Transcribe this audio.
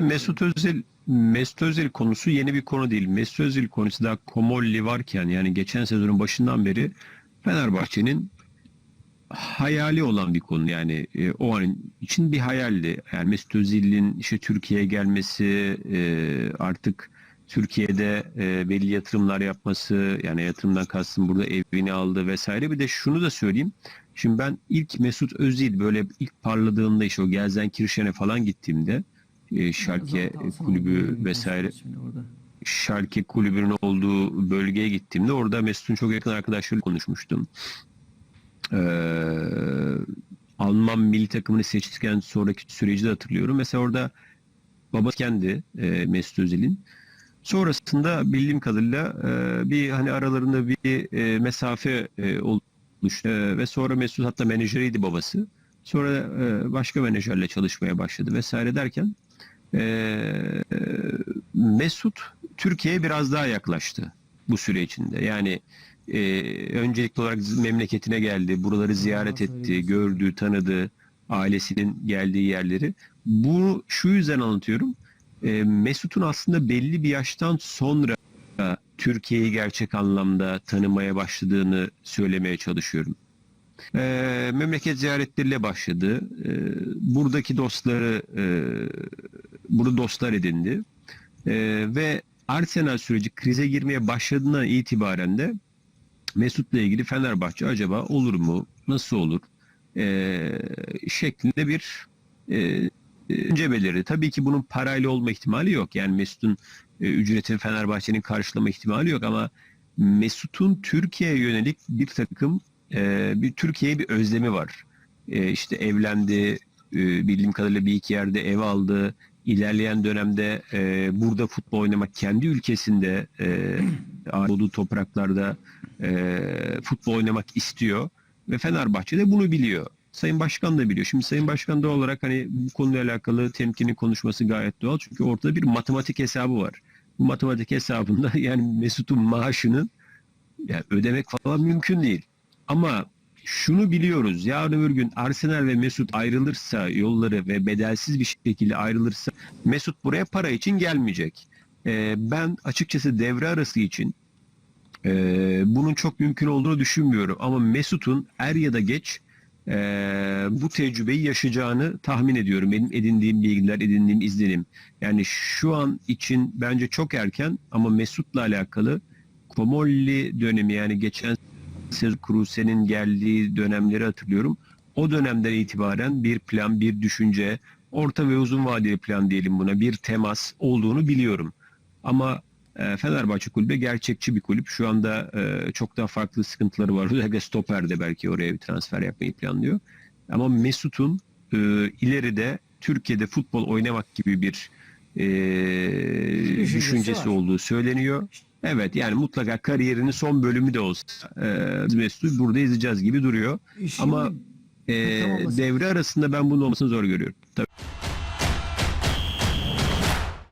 Şimdi Mesut Özil Mesut Özil konusu yeni bir konu değil. Mesut Özil konusu daha Komolli varken yani geçen sezonun başından beri Fenerbahçe'nin hayali olan bir konu yani e, o an için bir hayaldi. Yani Mesut Özil'in işte Türkiye'ye gelmesi e, artık Türkiye'de e, belli yatırımlar yapması yani yatırımdan kastım burada evini aldı vesaire. Bir de şunu da söyleyeyim. Şimdi ben ilk Mesut Özil böyle ilk parladığında işte o Gelsenkirchen'e falan gittiğimde e, Schalke Zaten alsana kulübü vesaire. Schalke kulübünün olduğu bölgeye gittiğimde orada Mesut'un çok yakın arkadaşlarıyla konuşmuştum. Ee, Alman milli takımını seçtikten sonraki süreci de hatırlıyorum. Mesela orada babası kendi e, Mesut Özil'in. Sonrasında bildiğim kadarıyla e, bir hani aralarında bir e, mesafe e, oluştu E, ve sonra Mesut hatta menajeriydi babası. Sonra e, başka menajerle çalışmaya başladı vesaire derken e, Mesut Türkiye'ye biraz daha yaklaştı bu süre içinde. Yani e, öncelikli olarak memleketine geldi, buraları ziyaret etti, gördü, tanıdı, ailesinin geldiği yerleri. Bu şu yüzden anlatıyorum. E, Mesut'un aslında belli bir yaştan sonra Türkiye'yi gerçek anlamda tanımaya başladığını söylemeye çalışıyorum. E, memleket ziyaretleriyle başladı. E, buradaki dostları e, burada dostlar edindi. E, ve Arsenal süreci krize girmeye başladığından itibaren de Mesut'la ilgili Fenerbahçe acaba olur mu? Nasıl olur? E, şeklinde bir e, önce belirdi. Tabii ki bunun parayla olma ihtimali yok. Yani Mesut'un e, ücretini Fenerbahçe'nin karşılama ihtimali yok ama Mesut'un Türkiye'ye yönelik bir takım e, bir Türkiye'ye bir özlemi var. E, işte evlendi, e, bildiğim kadarıyla bir iki yerde ev aldı. İlerleyen dönemde e, burada futbol oynamak kendi ülkesinde e, olduğu topraklarda e, futbol oynamak istiyor ve Fenerbahçe de bunu biliyor. Sayın Başkan da biliyor. Şimdi Sayın Başkan da olarak hani bu konuyla alakalı temkini konuşması gayet doğal. Çünkü ortada bir matematik hesabı var. Bu matematik hesabında yani Mesut'un maaşının yani ödemek falan mümkün değil. Ama şunu biliyoruz. Yarın öbür gün Arsenal ve Mesut ayrılırsa yolları ve bedelsiz bir şekilde ayrılırsa Mesut buraya para için gelmeyecek. Ee, ben açıkçası devre arası için e, bunun çok mümkün olduğunu düşünmüyorum. Ama Mesut'un er ya da geç e, bu tecrübeyi yaşayacağını tahmin ediyorum. Benim edindiğim bilgiler, edindiğim izlenim. Yani şu an için bence çok erken ama Mesut'la alakalı Komolli dönemi yani geçen sezon Kruse'nin geldiği dönemleri hatırlıyorum. O dönemden itibaren bir plan, bir düşünce, orta ve uzun vadeli plan diyelim buna, bir temas olduğunu biliyorum. Ama e, Fenerbahçe kulübü gerçekçi bir kulüp. Şu anda e, çok daha farklı sıkıntıları var. Özellikle stoperde belki oraya bir transfer yapmayı planlıyor. Ama Mesut'un e, ileride Türkiye'de futbol oynamak gibi bir e, Düşüncesi düşüncesi var. olduğu söyleniyor. Evet yani mutlaka kariyerinin son bölümü de olsa e, Mesut'u burada izleyeceğiz gibi duruyor. İşin Ama e, devre arasında ben bunun olmasını zor görüyorum. Tabii.